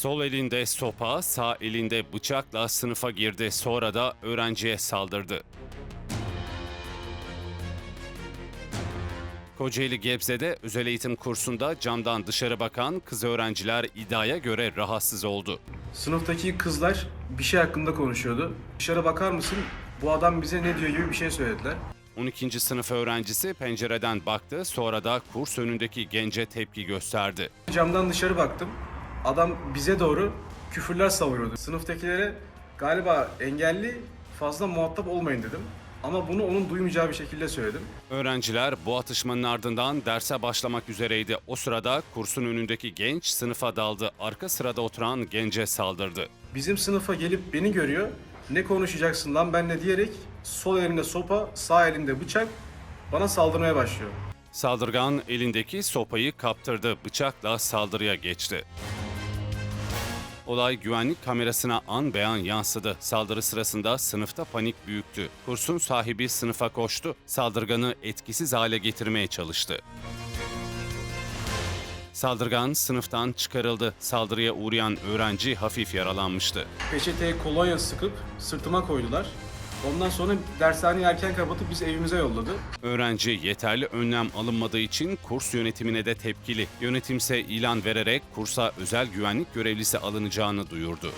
Sol elinde sopa, sağ elinde bıçakla sınıfa girdi. Sonra da öğrenciye saldırdı. Kocaeli Gebze'de özel eğitim kursunda camdan dışarı bakan kız öğrenciler iddiaya göre rahatsız oldu. Sınıftaki kızlar bir şey hakkında konuşuyordu. Dışarı bakar mısın? Bu adam bize ne diyor gibi bir şey söylediler. 12. sınıf öğrencisi pencereden baktı, sonra da kurs önündeki gence tepki gösterdi. Camdan dışarı baktım. Adam bize doğru küfürler savuruyordu. Sınıftakilere galiba engelli fazla muhatap olmayın dedim. Ama bunu onun duymayacağı bir şekilde söyledim. Öğrenciler bu atışmanın ardından derse başlamak üzereydi. O sırada kursun önündeki genç sınıfa daldı. Arka sırada oturan gence saldırdı. Bizim sınıfa gelip beni görüyor. Ne konuşacaksın lan benle diyerek sol elimde sopa, sağ elimde bıçak bana saldırmaya başlıyor. Saldırgan elindeki sopayı kaptırdı. Bıçakla saldırıya geçti. Olay güvenlik kamerasına an beyan yansıdı. Saldırı sırasında sınıfta panik büyüktü. Kursun sahibi sınıfa koştu. Saldırganı etkisiz hale getirmeye çalıştı. Saldırgan sınıftan çıkarıldı. Saldırıya uğrayan öğrenci hafif yaralanmıştı. Peçeteye kolonya sıkıp sırtıma koydular. Ondan sonra dershaneyi erken kapatıp bizi evimize yolladı. Öğrenci yeterli önlem alınmadığı için kurs yönetimine de tepkili. Yönetimse ilan vererek kursa özel güvenlik görevlisi alınacağını duyurdu.